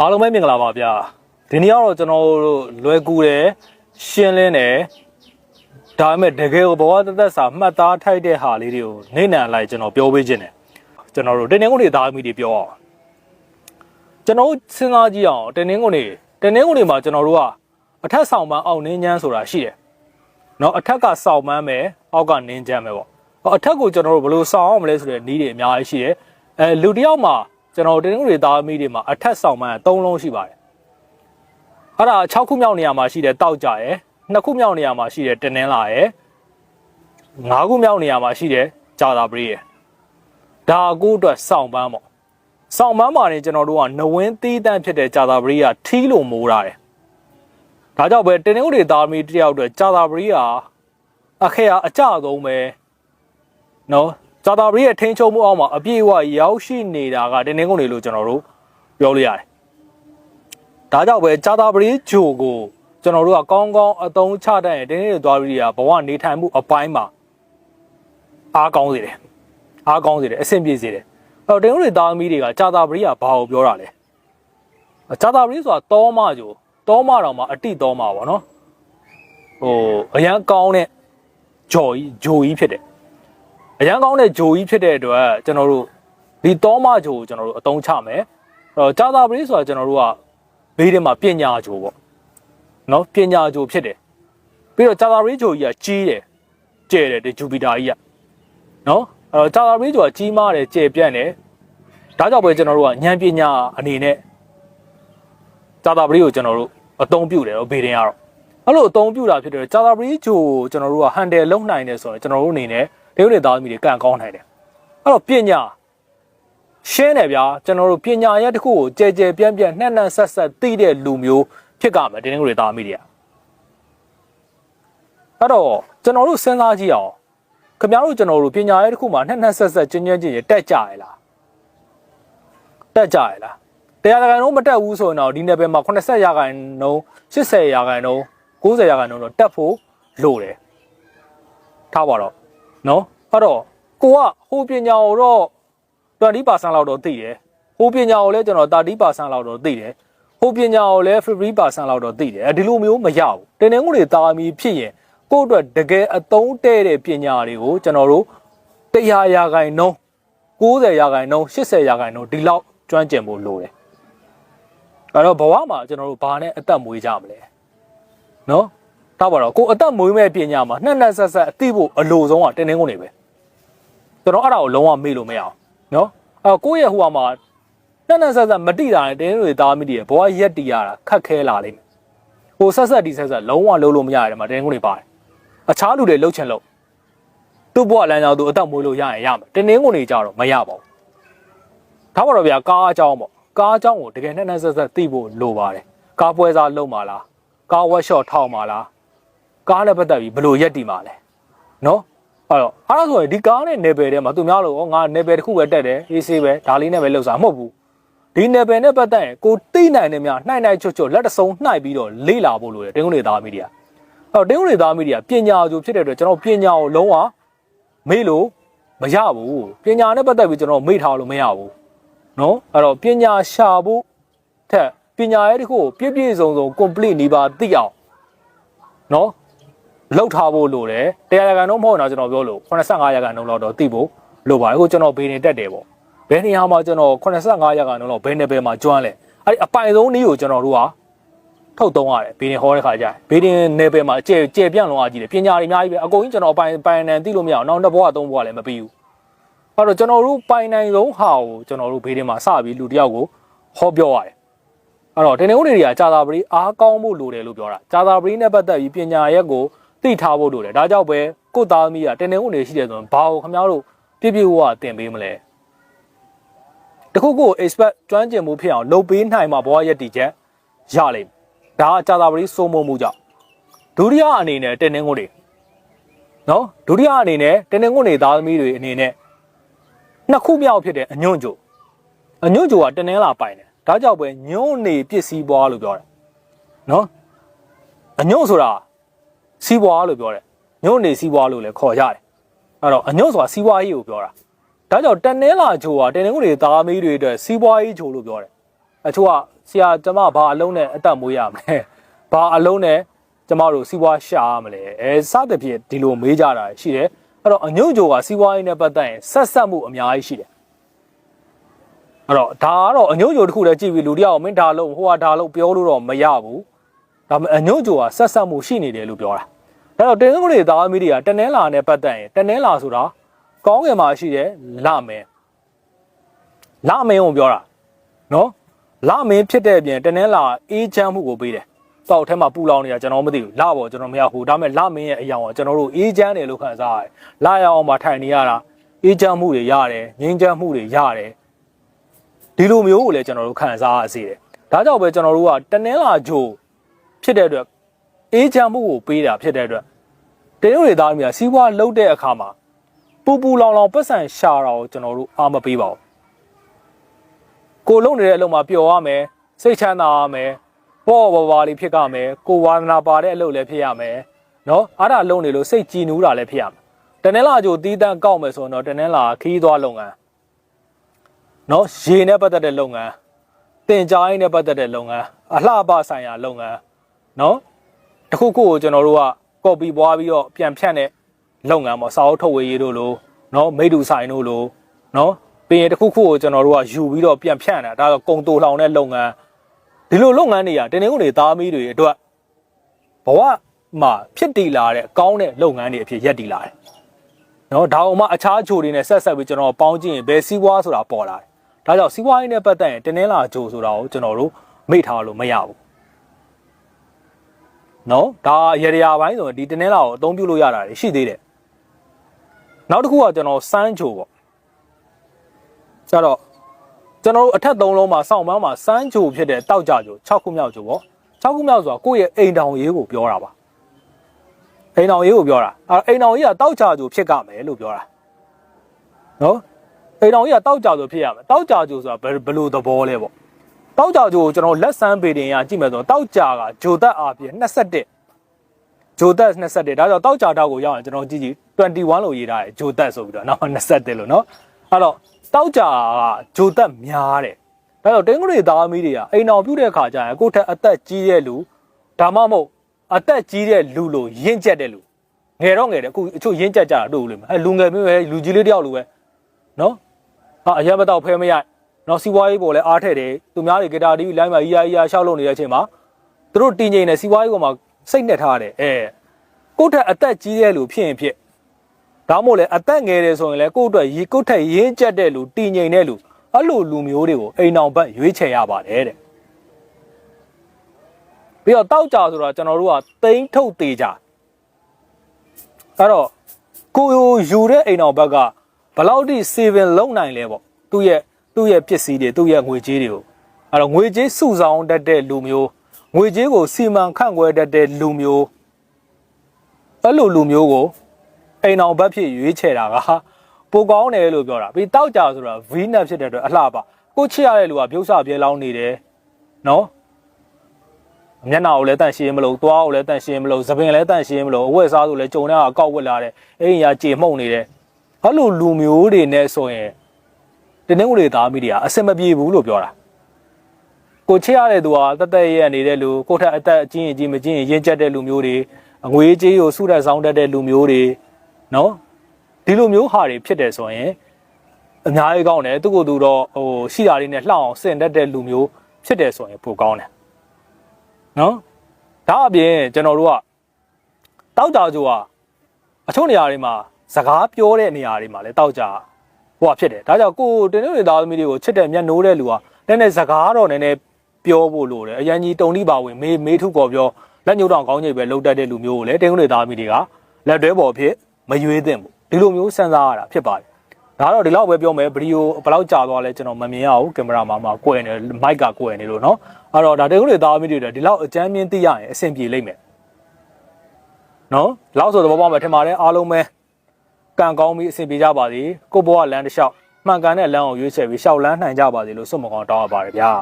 အားလုံးပဲမင်္ဂလာပါဗျာဒီနေ့ကတော့ကျွန်တော်တို့လွယ်ကူတယ်ရှင်းလင်းတယ်ဒါပေမဲ့တကယ်ကိုဘဝတသက်စာမှတ်သားထိုက်တဲ့ဟာလေးတွေကိုနေနံလိုက်ကျွန်တော်ပြောပေးခြင်းတယ်ကျွန်တော်တို့တင်းနှင်းကုန်တွေသားမိတွေပြောအောင်ကျွန်တော်တို့စဉ်းစားကြည့်အောင်တင်းနှင်းကုန်တွေတင်းနှင်းကုန်တွေမှာကျွန်တော်တို့ကအထက်ဆောင်ပန်းအောက်နင်းချမ်းဆိုတာရှိတယ်နော်အထက်ကဆောင်ပန်းမယ်အောက်ကနင်းချမ်းမယ်ပေါ့ဟောအထက်ကိုကျွန်တော်တို့ဘယ်လိုဆောင်အောင်မလဲဆိုတဲ့နည်းတွေအများကြီးရှိတယ်အဲလူတစ်ယောက်မှာ ကျွန်တော်တင်းနှင်းကုန်တွေသားမိတွေမှာအထက်ဆောင်ပန်းက3လုံးရှိပါတယ်အဲ့ဒါ6ခုမြောက်နေရာမှာရှိတဲ့တောက်ကြရယ်2ခုမြောက်နေရာမှာရှိတဲ့တင်းနှင်းလာရယ်5ခုမြောက်နေရာမှာရှိတဲ့ဂျာသာပရိရယ်ဒါကူအတွက်စောင့်ပန်းပေါ့စောင့်ပန်းမှာနေကျွန်တော်တို့ကနဝင်းသီးတန့်ဖြစ်တဲ့ဂျာသာပရိကထီးလို့မိုးထားတယ်ဒါကြောင့်ပဲတင်းနှင်းတွေသားမီတယောက်အတွက်ဂျာသာပရိကအခက်အကျဆုံးပဲနော် ဂျာသာပရိရဲ့ထိန်းချုပ်မှုအောက်မှာအပြည့်အဝရောက်ရှိနေတာကတင်းနှင်းကုန်တွေလို့ကျွန်တော်တို့ပြောလို့ရတယ်ဒါကြောင့်ပဲဂျာသာပရိဂျိုကိုကျွန်တော်တို့ကကောင်းကောင်းအသုံးချတတ်ရင်တင်းနှင်းတွေသွားပြီးရဘဝနေထိုင်မှုအပိုင်းမှာအားကောင်းစေတယ်အားကောင်းစေတယ်အဆင်ပြေစေတယ်အဲ့တော့တင်းဦးတွေသားသမီးတွေကကြာတာပရိကဘာကိုပြောတာလဲကြာတာပရိဆိုတာတောမကြိုတောမတော်မှာအတိတောမပေါ့နော်ဟိုအရန်ကောင်းတဲ့ဂျော်ကြီးဂျိုကြီးဖြစ်တယ် အရန်ကောင်းတဲ့ဂျိုကြီးဖြစ်တဲ့အတွက်ကျွန်တော်တို့ဒီတောမဂျိုကိုကျွန်တော်တို့အသုံးချမယ်အဲ့တော့ကြာတာပရိဆိုတာကျွန်တော်တို့ကဘေးထဲမှာပညာဂျိုပေါ့နော်ပညာဂျိုဖြစ်တယ်ပြီးတော့ကြာတာပရိဂျိုကြီးကကြီးတယ်ကျဲတယ်ဒီဂျူပီတာကြီးကနော်အဲ့တော့ဂျာတာရီကျော်ကြီးမားတယ်ကျေပြန့်တယ်ဒါကြောင့်ပဲကျွန်တော်တို့ကဉာဏ်ပညာအနေနဲ့ဂျာတာရီကိုကျွန်တော်တို့အသုံးပြုတယ်တော့ဘေးတင်ရတော့အဲ့လိုအသုံးပြုတာဖြစ်တယ်ဂျာတာရီဂျိုကိုကျွန်တော်တို့ကဟန်တယ်လုံနိုင်တယ်ဆိုရင်ကျွန်တော်တို့အနေနဲ့ ဒေဝနေသားသမီးတွေကန့်ကောင်းနိုင်တယ်အဲ့တော့ပညာရှင်းတယ်ဗျာကျွန်တော်တို့ပညာရက်တစ်ခုကိုကြဲကြဲပြန့်ပြန့်နှက်နှက်ဆက်ဆက်သိတဲ့လူမျိုးဖြစ်ကြမယ်တင်းငွေသားသမီးတွေကအဲ့တော့ကျွန်တော်တို့စဉ်းစားကြည့်အောင်ခင်ဗျားတို့ကျွန်တော်တို့ပညာရေးတစ်ခုမှာနှစ်နှစ်ဆက်ဆက်ကျဉ်းကျဉ်းကျဉ်းကျဉ်းတက်ကြရလားတက်ကြရလားတရားခိုင်နှုန်းမတက်ဘူးဆိုရင်တော့ဒီနယ်ပယ်မှာ80ရာခိုင်နှုန်း80ရာခိုင်နှုန်း90ရာခိုင်နှုန်းတော့တက်ဖို့လိုတယ်ထားပါတော့ နော်အဲ့တော့ကိုကဟိုပညာကိုတော့20%လောက်တော့သိတယ်ဟိုပညာကိုလည်းကျွန်တော်30%လောက်တော့သိတယ်ဟိုပညာကိုလည်း50%လောက်တော့သိတယ်အဲဒီလိုမျိုးမရဘူးတင်းနေငွေတွေတာမီဖြစ်ရင်ကိုယ့်အတွက်တကယ်အသုံးတဲ့တဲ့ပညာတွေကိုကျွန်တော်တို့100ရာခိုင်နှုန်း90ရာခိုင်နှုန်း80ရာခိုင်နှုန်းဒီလောက်ကျွမ်းကျင်ဖို့လိုတယ်အဲ့တော့ဘဝမှာကျွန်တော်တို့ဘာနဲ့အသက်မွေးကြမလဲနော် တောက်ပါတော့ကိုယ်အသက်မွေးမဲ့ပညာမှာနှစ်နှစ်ဆက်ဆက်အသိဖို့အလိုဆုံးကတင်းတင်းကုန်နေပဲကျွန်တော်အဲ့ဒါကိုလုံးဝမေ့လို့မရအောင်နော်အဲ့ကိုယ့်ရဲ့ဟိုဟာမှာနှစ်နှစ်ဆက်ဆက်မတိတာနဲ့တင်းတင်းတွေသားမိတည်ရဲ့ဘဝရက်တီရတာခက်ခဲလာလိမ့်မယ်ဟိုဆက်ဆက်ဒီဆက်ဆက်လုံးဝလုံးလို့မရတယ်မှာတင်းတင်းကုန်တွေပါတယ်အခြားလူတွေလှုပ်ချင်လို့သူ့ဘဝလမ်းကြောင်းသူအသက်မွေးလို့ရရင်ရမယ်တင်းတင်းကုန်နေကြတော့မရပါဘူးဒါပါတော့ဗျာကားအကြောင်းပေါ့ကားအကြောင်းကိုတကယ်နဲ့နဲ့ဆက်ဆက်သိဖို့လိုပါတယ်ကားပွဲစားလုပ်မှာလားကားဝက်ရှော့ထောက်မှာလား ကားနဲ့ပတ်သက်ပြီးဘလို့ရက်တည်မှာလဲနော်အဲ့တော့အားလို့ဆိုရင်ဒီကားနဲ့ level ထဲမှာသူများလို့ဩငါ level တစ်ခုပဲတက်တယ် AC ပဲဒါလေးနဲ့ပဲလောက်စားမဟုတ်ဘူးဒီ level နဲ့ပတ်သက်ရင်ကိုသိနိုင်တယ်များနှိုက်နှိုက်ချွတ်ချွတ်လက်တဆုံနှိုက်ပြီးတော့လေ့လာဖို့လိုတယ်တင်းကုန်းနေသားမီဒီယာအဲ့တော့တင်းကုန်းနေသားမီဒီယာပညာဆိုဖြစ်တဲ့အတွက်ကျွန်တော်ပညာကိုလုံးဝမေ့လို့မရဘူးပညာနဲ့ပတ်သက်ပြီးကျွန်တော်မေ့ထားလို့မရဘူးနော်အဲ့တော့ပညာရှာဖို့ထက်ပညာရဲ့တခုကိုပြည့်ပြည့်စုံစုံ complete နေပါသိအောင်နော် လောက်ထားဖို့လိုတယ်တရားရကန်တော့မဟုတ်တော့ကျွန်တော်ပြောလို့85ရာခိုင်နှုန်းလောက်တော့သိဖို့လိုပါတယ်အခုကျွန်တော်ဘေးနေတက်တယ်ပေါ့ဘယ်နေရာမှာကျွန်တော်85ရာခိုင်နှုန်းလောက်ဘယ်နယ်ပယ်မှာကျွမ်းလဲအဲ့ဒီအပိုင်ဆုံးနည်းကိုကျွန်တော်တို့ကထုတ်သုံးရတယ်ဘေးတင်ဟောတဲ့ခါကျရင်ဘေးတင်နယ်ပယ်မှာအကျယ်ကျယ်ပြန့်လုံးအားကြီးတယ်ပညာတွေအများကြီးပဲအကုန်ကြီးကျွန်တော်ပိုင်ပိုင်နိုင်သိလို့မရအောင်နောက်တစ်ဘဝသုံးဘဝလည်းမပြီးဘူးအဲ့တော့ကျွန်တော်တို့ပိုင်နိုင်ဆုံးဟာကိုကျွန်တော်တို့ဘေးတင်မှာစပြီးလူတစ်ယောက်ကိုဟောပြောရတယ်အဲ့တော့တင်နေဦးတွေကကြာသာပရိအားကောင်းဖို့လိုတယ်လို့ပြောတာကြာသာပရိနဲ့ပတ်သက်ပြီးပညာရက်ကို သိထားဖို့လိုတယ်ဒါကြောင့်ပဲကိုယ့်သားသမီးကတင်နေဦးတွေရှိတယ်ဆိုရင်ဘာကိုခင်ဗျားတို့ပြပြဝသင်ပေးမလဲတခုခု expert ကျွမ်းကျင်မှုဖြစ်အောင်လုပ်ပေးနိုင်မှာဘဝရက်တည်ချက်ရလိမ့်မယ်ဒါကကြာတာပတိစိုးမိုးမှုကြောင့်ဒုတိယအနေနဲ့တင်းနှင်းကုန်တွေနော်ဒုတိယအနေနဲ့တင်းနှင်းကုန်တွေသားသမီးတွေအနေနဲ့နှစ်ခုမြောက်ဖြစ်တဲ့အညွန့်ကြိုအညွန့်ကြိုကတင်းနှင်းလာပိုင်တယ်ဒါကြောင့်ပဲညွန့်နေပစ္စည်းပွားလို့ပြောတယ်နော်အညွန့်ဆိုတာ စီးပွားလို့ပြောတယ်ညွန့်နေစီးပွားလို့လည်းခေါ်ရတယ်အဲ့တော့အညွန့်ဆိုတာစီးပွားရေးကိုပြောတာဒါကြောင့်တင်းနှင်းလာကြိုကတင်းနှင်းကုန်တွေသားသမီးတွေအတွက်စီးပွားရေးကြိုလို့ပြောတယ်အချို့ကဆရာကျမဘာအလုံးနဲ့အသက်မွေးရမလဲဘာအလုံးနဲ့ကျမတို့စီးပွားရှာရမလဲအဲစသဖြင့်ဒီလိုမေးကြတာရှိတယ်အဲ့တော့အညွန့်ကြိုကစီးပွားရေးနဲ့ပတ်သက်ရင်ဆက်ဆက်မှုအများကြီးရှိတယ်အဲ့တော့ဒါကတော့အညွန့်ကြိုတစ်ခုတည်းကြည့်ပြီးလူတယောက်မင်းဒါလုံးဟိုဟာဒါလုံးပြောလို့တော့မရဘူးဒါပေမဲ့အညွန့်ကြိုကဆက်ဆက်မှုရှိနေတယ်လို့ပြောတာ အဲ့တော့တင်းကုန်းတွေသားမီးတွေကတနင်္လာနဲ့ပတ်သက်ရင်တနင်္လာဆိုတာကောင်းကင်မှာရှိတယ်လမင်းလမင်းကိုပြောတာနော်လမင်းဖြစ်တဲ့အပြင်တနင်္လာအေးချမ်းမှုကိုပေးတယ်တောက်ထဲမှာပူလောင်နေတာကျွန်တော်မသိဘူးလပေါ့ကျွန်တော်မရဘူးဒါပေမဲ့လမင်းရဲ့အယောင်ကကျွန်တော်တို့အေးချမ်းတယ်လို့ခံစားရတယ်လရအောင်မှာထိုင်နေရတာအေးချမ်းမှုတွေရတယ်ငြိမ်းချမ်းမှုတွေရတယ်ဒီလိုမျိုးကိုလည်းကျွန်တော်တို့ခံစားရစေတယ်ဒါကြောင့်ပဲကျွန်တော်တို့ကတနင်္လာဂျိုဖြစ်တဲ့အတွက် အေးချမ်းမှုကိုပေးတာဖြစ်တဲ့အတွက်တင်းတို့တွေသားမျိုးစီးပွားလှုပ်တဲ့အခါမှာပူပူလောင်လောင်ပတ်စံရှာတာကိုကျွန်တော်တို့အားမပေးပါဘူးကိုလုံနေတဲ့အလုပ်မှာပျော်ရမယ်စိတ်ချမ်းသာရမယ်ပေါ့ပေါ်ပါလေးဖြစ်ကြမယ်ကိုဝါသနာပါတဲ့အလုပ်လည်းဖြစ်ရမယ်နော်အားဒါလုံနေလို့စိတ်ကြည်နူးတာလည်းဖြစ်ရမယ်တနင်္လာကြိုတီးတန်းကောက်မယ်ဆိုတော့တနင်္လာခီးသွားလုပ်ငန်းနော်ရေနဲ့ပတ်သက်တဲ့လုပ်ငန်းတင်ကြားရေးနဲ့ပတ်သက်တဲ့လုပ်ငန်းအလှပဆိုင်ရာလုပ်ငန်းနော်တ ခုခုကိုကျွန်တော်တို့ကကော်ပီပွားပြီးတော့ပြန်ဖြတ်တဲ့လုပ်ငန်းပေါ့စာအုပ်ထုတ်ဝေရေးတို့လိုနော်မိတူဆိုင်တို့လိုနော်ပြီးရင်တခုခုကိုကျွန်တော်တို့ကယူပြီးတော့ပြန်ဖြန့်တာဒါဆိုကုံတူလောင်တဲ့လုပ်ငန်းဒီလိုလုပ်ငန်းတွေကတင်းနေကုန်တွေသားမီးတွေအတွက်ဘဝမှာဖြစ်တည်လာတဲ့ကောင်းတဲ့လုပ်ငန်းတွေအဖြစ်ရက်တည်လာတယ်နော်ဒါအောင်မှအခြားဂျိုတွေနဲ့ဆက်ဆက်ပြီးကျွန်တော်ပေါင်းကြည့်ရင်ဘယ်စီးပွားဆိုတာပေါ်လာတယ်ဒါကြောင့်စီးပွားရေးနဲ့ပတ်သက်ရင်တင်းနေလာဂျိုဆိုတာကိုကျွန်တော်တို့မိထားလို့မရဘူး နော်ဒါရေရရာပိုင်းဆိုရင်ဒီတင်းနေလာကိုအသုံးပြုလို့ရတာရှိသေးတယ်နောက်တစ်ခုကကျွန်တော်စမ်းဂျိုပေါ့ကျတော့ကျွန်တော်တို့အထက်သုံးလုံးမှာစောင့်ပန်းမှာစမ်းဂျိုဖြစ်တဲ့တောက်ကြဂျို6ခုမြောက်ဂျိုပေါ့6ခုမြောက်ဆိုတာကိုယ့်ရဲ့အိမ်တောင်ရေးကိုပြောတာပါအိမ်တောင်ရေးကိုပြောတာအဲအိမ်တောင်ရေးကတောက်ကြဂျိုဖြစ်ကြမယ်လို့ပြောတာနော်အိမ်တောင်ရေးကတောက်ကြဂျိုဖြစ်ရမယ်တောက်ကြဂျိုဆိုတာဘယ်ဘယ်လိုသဘောလဲပေါ့ တောက်ကြဂျိုကိုကျွန်တော်လက်ဆန်းပေတင်ရကြည့်မယ်ဆိုတော့တောက်ကြကဂျိုသက်အားဖြင့်21ဂျိုသက်21ဒါကြောင့်တောက်ကြတော့ကိုရောက်ရင်ကျွန်တော်ကြည့်ကြည့်21လို့ရေးထားတယ်ဂျိုသက်ဆိုပြီးတော့နော်21လို့နော်အဲ့တော့တောက်ကြကဂျိုသက်များတယ်ဒါကြောင့်တင်းကလေးသားမီးတွေကအိမ်အောင်ပြုတ်တဲ့ခါကျရင်ကိုယ့်ထက်အသက်ကြီးတဲ့လူဒါမှမဟုတ်အသက်ကြီးတဲ့လူလို့ရင့်ကျက်တဲ့လူငယ်တော့ငယ်တယ်အခုအချို့ရင့်ကျက်ကြတာတို့လို့အဲလူငယ်မျိုးပဲလူကြီးလေးတယောက်လိုပဲနော်ဟာအရက်မတော့ဖဲမရ နော်စီးပွားရေးပေါ်လဲအားထည့်တယ်သူများတွေဂီတာတီးလိုင်းမှာအီယာအီယာရှောက်လို့နေတဲ့အချိန်မှာသူတို့တင်ငိန်နေစီးပွားရေးပေါ်မှာစိတ်နဲ့ထားတယ်အဲကိုယ့်ထက်အသက်ကြီးတဲ့လူဖြစ်ရင်ဖြစ်ဒါမှမဟုတ်လေအသက်ငယ်တယ်ဆိုရင်လေကိုယ့်အတွက်ရေကိုယ့်ထက်ရင်းကျက်တဲ့လူတင်ငိန်တဲ့လူအဲ့လိုလူမျိုးတွေကိုအိမ်အောင်ဘက်ရွေးချယ်ရပါတယ်တဲ့ပြီးတော့တောက်ကြဆိုတာကျွန်တော်တို့ကတိန်းထုတ်သေးကြအဲ့တော့ကိုယူတဲ့အိမ်အောင်ဘက်ကဘယ်လောက်ထိ saving လုပ်နိုင်လဲပေါ့သူ့ရဲ့ သူ့ရဲ့ပစ္စည်းတွေသူ့ရဲ့ငွေကြေးတွေကိုအဲ့တော့ငွေကြေးစုဆောင်တတ်တဲ့လူမျိုးငွေကြေးကိုစီမံခန့်ခွဲတတ်တဲ့လူမျိုးအဲ့လိုလူမျိုးကိုအိမ်အောင်ဘက်ဖြစ်ရွေးချယ်တာကပိုကောင်းတယ်လို့ပြောတာပြီးတောက်ကြဆိုတာ V နဲ့ဖြစ်တဲ့အတွက်အလှပါကိုချစ်ရတဲ့လူကပြုတ်ဆပြဲလောင်းနေတယ်နော်မျက်နှာကိုလည်းတန့်ရှင်းမလို့သွားကိုလည်းတန့်ရှင်းမလို့သပင်လည်းတန့်ရှင်းမလို့အဝတ်စားဆိုလည်းကြုံတဲ့အကောက်ဝက်လာတယ်အိမ်ရာကြေမှုန့်နေတယ်အဲ့လိုလူမျိုးတွေနဲ့ဆိုရင် တင်းနှင်းကိုတွေသားမိတွေကအစင်မပြေဘူးလို့ပြောတာကိုချစ်ရတဲ့သူကတက်တက်ရဲ့နေတဲ့လူကိုထက်အသက်အချင်းအချင်းမချင်းရင်ကျက်တဲ့လူမျိုးတွေအငွေကြေးကိုစုရက်ဆောင်တတ်တဲ့လူမျိုးတွေနော်ဒီလိုမျိုးဟာတွေဖြစ်တယ်ဆိုရင်အများကြီးကောင်းတယ်သူကသူတော့ဟိုရှိတာလေးနဲ့လှအောင်စင်တတ်တဲ့လူမျိုးဖြစ်တယ်ဆိုရင်ပိုကောင်းတယ်နော်ဒါအပြင်ကျွန်တော်တို့ကတောက်ကြကြိုကအချို့နေရာတွေမှာစကားပြောတဲ့နေရာတွေမှာလည်းတောက်ကြ ဟိုဖြစ်တယ်ဒါကြောင့်ကိုတင်းနေသားသမီးတွေကိုချစ်တဲ့မျက်နှိုးတဲ့လူကနည်းနည်းစကားတော့နည်းနည်းပြောဖို့လိုတယ်အရင်ကြီးတုံလိပါဝင်မေးမေးထုပေါ်ပြောလက်ညှိုးတောင်ကောင်းကြီးပဲလှုပ်တတ်တဲ့လူမျိုးကိုလည်းတင်းနေသားသမီးတွေကလက်တွဲပေါ်ဖြစ်မရွေးသင့်ဘူးဒီလိုမျိုးစဉ်းစားရတာဖြစ်ပါတယ်ဒါတော့ဒီလောက်ပဲပြောမယ်ဗီဒီယိုဘယ်လောက်ကြာသွားလဲကျွန်တော်မမြင်ရဘူးကင်မရာမှာမှာကွယ်နေမိုက်ကကွယ်နေလို့เนาะအဲ့တော့ဒါတေကုတွေသားမီးတွေဒီလောက်အကြမ်းမြင့်သိရရင်အဆင်ပြေလိမ့်မယ်နော်လောက်ဆိုတော့ဘောပေါက်မယ်ထင်ပါတယ်အားလုံးပဲ ကံကောင်းပြီးအဆင်ပြေကြပါစေကိုဘွားလမ်းတစ်လျှောက်မှန်ကန်တဲ့လမ်းကိုရွေးချယ်ပြီးရှောက်လန်းနိုင်ကြပါစေလို့ဆုမကောင်းတောင်းရပါတယ်ဗျာ